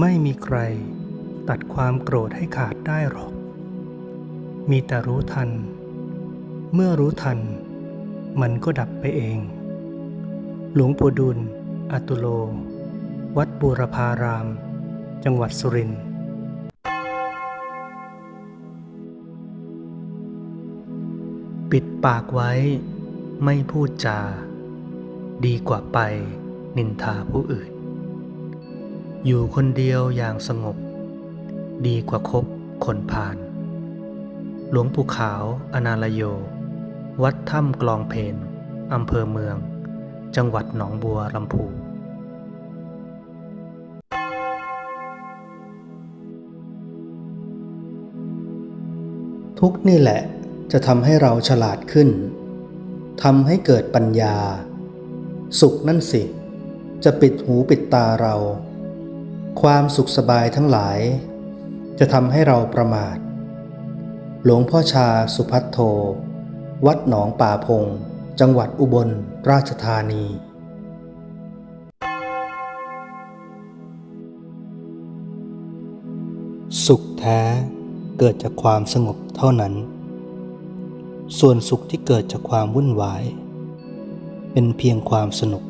ไม่มีใครตัดความโกรธให้ขาดได้หรอก มีแต่รู้ทัน เมื่อรู้ทัน มันก็ดับไปเอง หลวงปู่ดุล อตุโล วัดบูรพาราม จังหวัดสุรินทร์ปิดปากไว้ไม่พูดจา ดีกว่าไปนินทาผู้อื่น อยู่คนเดียวอย่างสงบ ดีกว่าคบคนพาลหลวงปู่ขาวอนาลโย วัดถ้ำกลองเพนอำเภอเมือง จังหวัดหนองบัวลำพูทุกนี่แหละจะทำให้เราฉลาดขึ้น ทำให้เกิดปัญญา สุขนั่นสิ จะปิดหูปิดตาเรา ความสุขสบายทั้งหลาย จะทำให้เราประมาท หลวงพ่อชาสุพัทโท วัดหนองป่าพง จังหวัดอุบลราชธานีสุขแท้เกิดจากความสงบเท่านั้น ส่วนสุขที่เกิดจากความวุ่นวาย เป็นเพียงความสนุก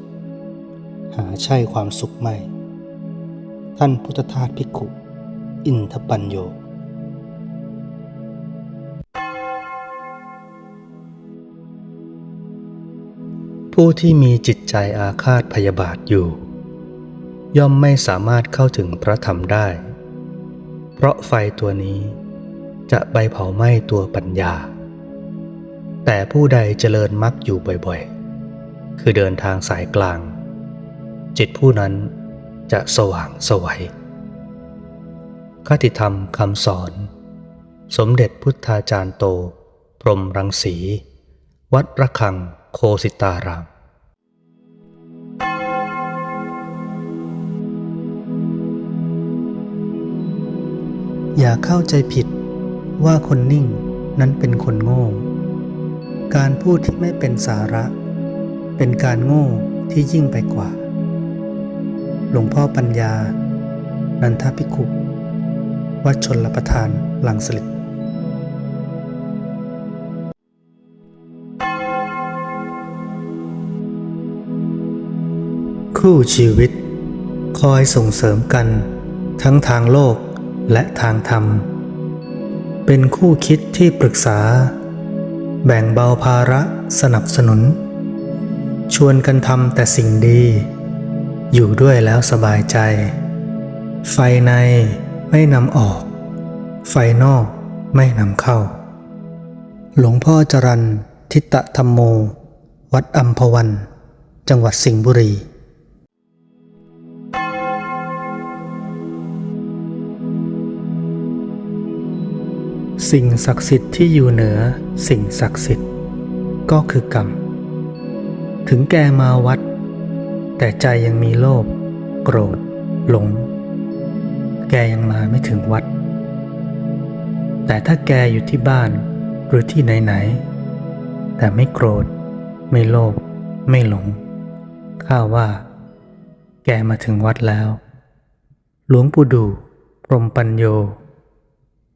หาใช่ความสุขไม่ ท่านพุทธทาสภิกขุ อินทปัญโยผู้ที่มีจิตใจอาฆาตพยาบาทอยู่ ย่อมไม่สามารถเข้าถึงพระธรรมได้ เพราะไฟตัวนี้จะไปเผาไหม้ตัวปัญญา แต่ผู้ใดเจริญมักอยู่บ่อยๆ คือเดินทางสายกลาง จิตผู้นั้น จะสว่างสวัยคติธรรมคำสอน สมเด็จพุทธาจารย์โต พรหมรังสี วัดระฆังโคสิตารามอย่าเข้าใจผิดว่าคนนิ่งนั้นเป็นคนโง่ การพูดที่ไม่เป็นสาระ เป็นการโง่ที่ยิ่งไปกว่า ลวงพ่อปัญญา นันทภิกขุวัดชนลประทานหลังสลิดคู่ชีวิต คอยส่งเสริมกัน ทั้งทางโลกและทางธรรม เป็นคู่คิดที่ปรึกษา แบ่งเบาภาระสนับสนุน ชวนกันทำแต่สิ่งดี อยู่ด้วยแล้วสบายใจ ไฟในไม่นำออก ไฟนอกไม่นำเข้า หลวงพ่อจรันทิตะธรรมโม วัดอัมพวัน จังหวัดสิงห์บุรีสิ่งศักดิ์สิทธิ์ที่อยู่เหนือสิ่งศักดิ์สิทธิ์ ก็คือกรรม ถึงแกมาวัด แต่ใจยังมีโลภโกรธ หลง แกยังมาไม่ถึงวัด แต่ถ้าแกอยู่ที่บ้านหรือที่ไหนๆแต่ไม่โกรธ ไม่โลภไม่หลง ข้าว่า แกมาถึงวัดแล้ว หลวงปู่ดูพรมปัญโย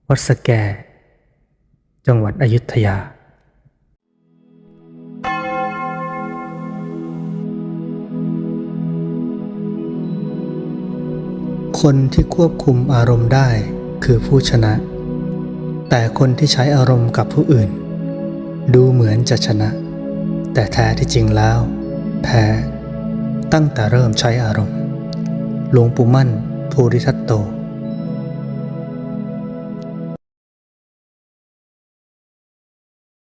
วัดสแก จังหวัดอยุธยา คนที่ควบคุมอารมณ์ได้คือผู้ชนะ แต่คนที่ใช้อารมณ์กับผู้อื่น ดูเหมือนจะชนะ แต่แท้ที่จริงแล้ว แพ้ ตั้งแต่เริ่มใช้อารมณ์ หลวงปู่มั่นภูริทัตโต